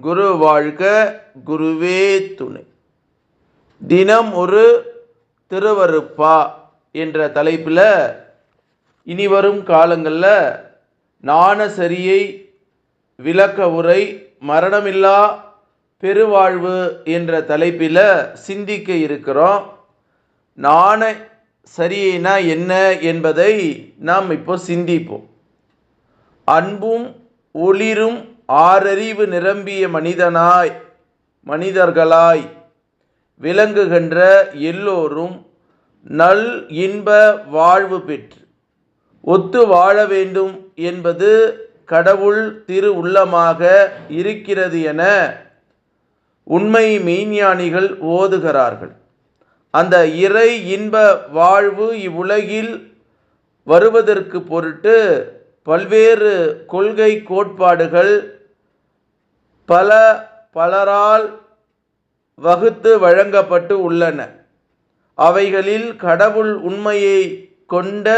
குரு வாழ்க குருவே துணை. தினம் ஒரு திருவருப்பா என்ற தலைப்பில் இனி வரும் காலங்களில் நாணசரியை விளக்க உரை மரணமில்லா பெருவாழ்வு என்ற தலைப்பில் சிந்திக்க இருக்கிறோம். நாண சரியைனா என்ன என்பதை நாம் இப்போ சிந்திப்போம். அன்பும் ஒளிரும் ஆறறிவு நிரம்பிய மனிதனாய் மனிதர்களாய் விளங்குகின்ற எல்லோரும் நல் இன்ப வாழ்வு பெற்று ஒத்து வாழ வேண்டும் என்பது கடவுள் திரு உள்ளமாக இருக்கிறது என உண்மை மெய்ஞானிகள் ஓதுகிறார்கள். அந்த இறை இன்ப வாழ்வு இவ்வுலகில் வருவதற்கு பொருட்டு பல்வேறு கொள்கை கோட்பாடுகள் பல பலரால் வகுத்து வழங்கப்பட்டு உள்ளன. அவைகளில் கடவுள் உண்மையை கொண்ட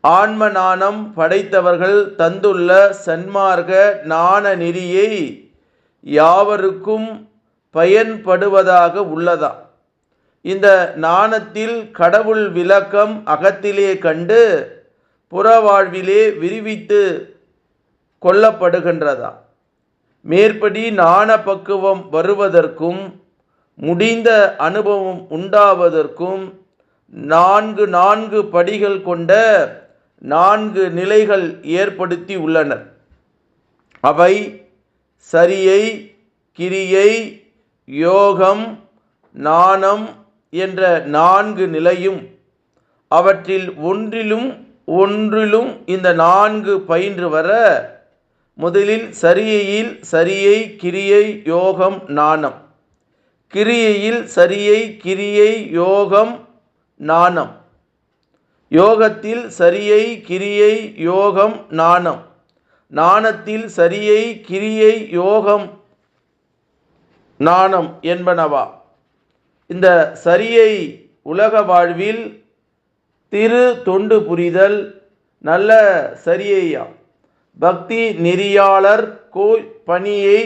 ஆன்ம நாணம் படைத்தவர்கள் தந்துள்ள சன்மார்க்க நாண நெறியை யாவருக்கும் பயன்படுவதாக உள்ளதா? இந்த நாணத்தில் கடவுள் விளக்கம் அகத்திலே கண்டு புறவாழ்விலே விரிவித்து கொல்லப்படுகின்றதா மேற்படி நாண பக்குவம் வருவதற்கும் முடிந்த அனுபவம் உண்டாவதற்கும் நான்கு நான்கு படிகள் கொண்ட நான்கு நிலைகள் ஏற்படுத்தி உள்ளனர். அவை சரியை கிரியை யோகம் நாணம் என்ற நான்கு நிலையும் அவற்றில் ஒன்றிலும் ஒன்றிலும் இந்த நான்கு பயின்று வர முதலில் சரியையில் சரியை கிரியை யோகம் நாணம் கிரியையில் சரியை கிரியை யோகம் நாணம் யோகத்தில் சரியை கிரியை யோகம் நாணம் நாணத்தில் சரியை கிரியை யோகம் நாணம் என்பனவா? இந்த சரியை உலக வாழ்வில் திரு தொண்டு புரிதல் நல்ல சரியையா பக்தி நெறியாளர் கோ பணியை